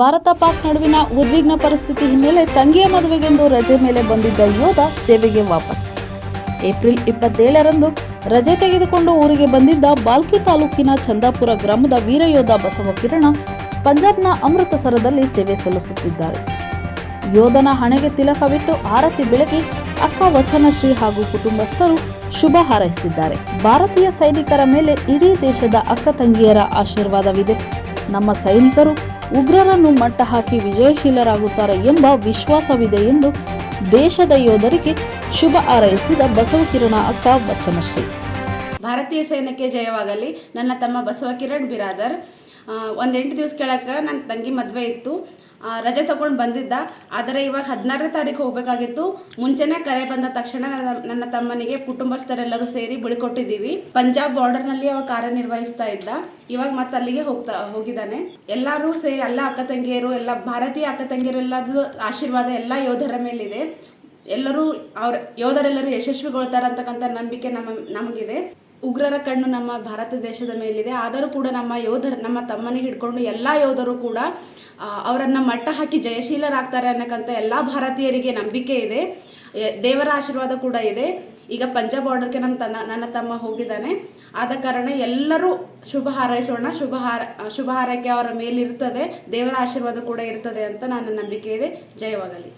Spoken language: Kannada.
ಭಾರತ ಪಾಕ್ ನಡುವಿನ ಉದ್ವಿಗ್ನ ಪರಿಸ್ಥಿತಿ ಹಿನ್ನೆಲೆ ತಂಗಿಯ ಮದುವೆಗೆಂದು ರಜೆ ಮೇಲೆ ಬಂದಿದ್ದ ಯೋಧ ಸೇವೆಗೆ ವಾಪಸ್. ಏಪ್ರಿಲ್ ಇಪ್ಪತ್ತೇಳರಂದು ರಜೆ ತೆಗೆದುಕೊಂಡು ಊರಿಗೆ ಬಂದಿದ್ದ ಬಾಲ್ಕಿ ತಾಲೂಕಿನ ಚಂದಾಪುರ ಗ್ರಾಮದ ವೀರಯೋಧ ಬಸವ ಕಿರಣ ಪಂಜಾಬ್ನ ಅಮೃತಸರದಲ್ಲಿ ಸೇವೆ ಸಲ್ಲಿಸುತ್ತಿದ್ದಾರೆ. ಯೋಧನ ಹಣೆಗೆ ತಿಲಕವಿಟ್ಟು ಆರತಿ ಬೆಳಗಿ ಅಕ್ಕ ವಚನಶ್ರೀ ಹಾಗೂ ಕುಟುಂಬಸ್ಥರು ಶುಭ ಹಾರೈಸಿದ್ದಾರೆ. ಭಾರತೀಯ ಸೈನಿಕರ ಮೇಲೆ ಇಡೀ ದೇಶದ ಅಕ್ಕ ತಂಗಿಯರ ಆಶೀರ್ವಾದವಿದೆ. ನಮ್ಮ ಸೈನಿಕರು ಉಗ್ರರನ್ನು ಮಟ್ಟ ಹಾಕಿ ವಿಜಯಶೀಲರಾಗುತ್ತಾರೆ ಎಂಬ ವಿಶ್ವಾಸವಿದೆ ಎಂದು ದೇಶದ ಯೋಧರಿಗೆ ಶುಭ ಹಾರೈಸಿದ ಬಸವಕಿರಣ ಅಕ್ಕ ವಚನಶ್ರೀ ಭಾರತೀಯ ಸೈನ್ಯಕ್ಕೆ ಜಯವಾಗಲಿ. ನನ್ನ ತಮ್ಮ ಬಸವ ಕಿರಣ್ ಬಿರಾದರ್. ಒಂದೆಂಟು ದಿವಸ ಕೆಳಗೆ ನನ್ನ ತಂಗಿ ಮದುವೆ ಇತ್ತು. ರಜೆ ತಗೊಂಡು ಬಂದಿದ್ದ. ಆದರೆ ಇವಾಗ ಹದಿನಾರನೇ ತಾರೀಕು ಹೋಗಬೇಕಾಗಿತ್ತು. ಮುಂಚೆನೇ ಕರೆ ಬಂದ ತಕ್ಷಣ ನನ್ನ ತಮ್ಮನಿಗೆ ಕುಟುಂಬಸ್ಥರೆಲ್ಲರೂ ಸೇರಿ ಬಿಳಿಕೊಟ್ಟಿದ್ದೀವಿ ಪಂಜಾಬ್ ಬಾರ್ಡರ್ನಲ್ಲಿ ಅವ ಕಾರ್ಯನಿರ್ವಹಿಸ್ತಾ ಇದ್ದ. ಇವಾಗ ಮತ್ತೆ ಅಲ್ಲಿಗೆ ಹೋಗ್ತಾ, ಹೋಗಿದ್ದಾನೆ. ಎಲ್ಲರೂ ಸೇರಿ ಎಲ್ಲ ಅಕ್ಕ ತಂಗಿಯರು, ಎಲ್ಲ ಭಾರತೀಯ ಅಕ್ಕ ತಂಗಿಯರೆಲ್ಲದು ಆಶೀರ್ವಾದ ಎಲ್ಲ ಯೋಧರ ಮೇಲಿದೆ. ಎಲ್ಲರೂ ಅವ್ರ, ಯೋಧರೆಲ್ಲರೂ ಯಶಸ್ವಿಗೊಳ್ತಾರೆ ಅಂತಕ್ಕಂಥ ನಂಬಿಕೆ ನಮ್ಮ, ನಮಗಿದೆ. ಉಗ್ರರ ಕಣ್ಣು ನಮ್ಮ ಭಾರತ ದೇಶದ ಮೇಲಿದೆ. ಆದರೂ ಕೂಡ ನಮ್ಮ ಯೋಧರು, ನಮ್ಮ ತಮ್ಮನಿಗೆ ಹಿಡ್ಕೊಂಡು ಎಲ್ಲ ಯೋಧರು ಕೂಡ ಅವರನ್ನು ಅವರನ್ನ ಮಟ್ಟ ಹಾಕಿ ಜಯಶೀಲರಾಗ್ತಾರೆ ಅನ್ನಕ್ಕಂಥ ಎಲ್ಲ ಭಾರತೀಯರಿಗೆ ನಂಬಿಕೆ ಇದೆ. ದೇವರ ಆಶೀರ್ವಾದ ಕೂಡ ಇದೆ. ಈಗ ಪಂಜಾಬ್ ಬಾರ್ಡರ್ಗೆ ನಮ್ಮ ತನ್ನ, ನನ್ನ ತಮ್ಮ ಹೋಗಿದ್ದಾನೆ. ಆದ ಕಾರಣ ಎಲ್ಲರೂ ಶುಭ ಹಾರೈಸೋಣ. ಶುಭ ಹಾರ ಶುಭ ಹಾರೈಕೆ ಅವರ ಮೇಲಿರ್ತದೆ. ದೇವರ ಆಶೀರ್ವಾದ ಕೂಡ ಇರ್ತದೆ ಅಂತ ನನ್ನ ನಂಬಿಕೆ ಇದೆ. ಜಯವಾಗಲಿ.